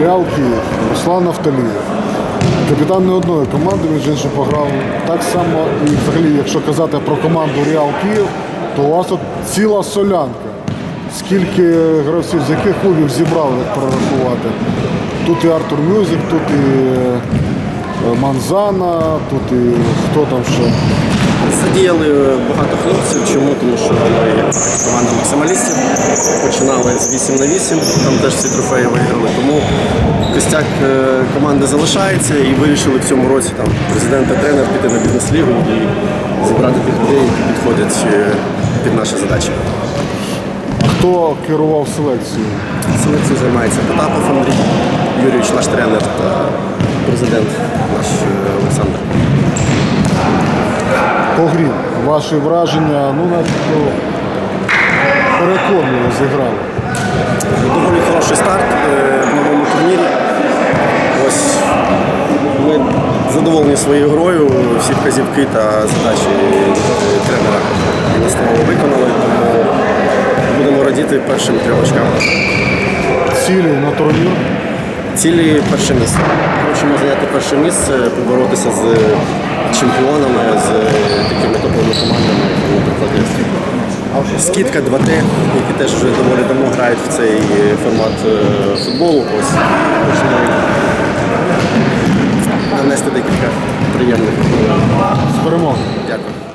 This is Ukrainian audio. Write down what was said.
Реал Київ, Руслан Автолієв. Капітан не одної команди, він іншим пограв так само. І взагалі, якщо казати про команду Реал Київ, то у вас тут ціла солянка. Скільки гравців, з яких клубів зібрали, як перерахувати? Тут і Артур Мюзик, тут і е, Манзана, тут і хто там ще. Задіяли багато хлопців. Чому? Тому що ми як команда максималістів починали з 8 на 8, там теж всі трофеї виграли. Тому костяк е, команди залишається і вирішили в цьому році там президент та тренер піти на бізнес-лігу і зібрати тих людей, які підходять е, під наші задачі. Хто керував селекцією? Селекцією займається Потапов Андрій Юрійович, наш тренер та президент По грі. Ваші враження, ну начебто переконливо зіграли. Доволі хороший старт е, в новому турнірі. Ось ми задоволені своєю грою, всі вказівки та задачі е, тренера і настанови виконали, тому будемо радіти першим трьом очкам. Цілі на турнір. Цілі перше місце. Хочемо зайняти перше місце, поборотися з чемпіонами, з такими топовими командами, наприклад, є Скидка 2Т, які теж вже доволі давно грають в цей формат е, футболу. Ось хочемо нанести декілька приємних. З перемоги. Дякую.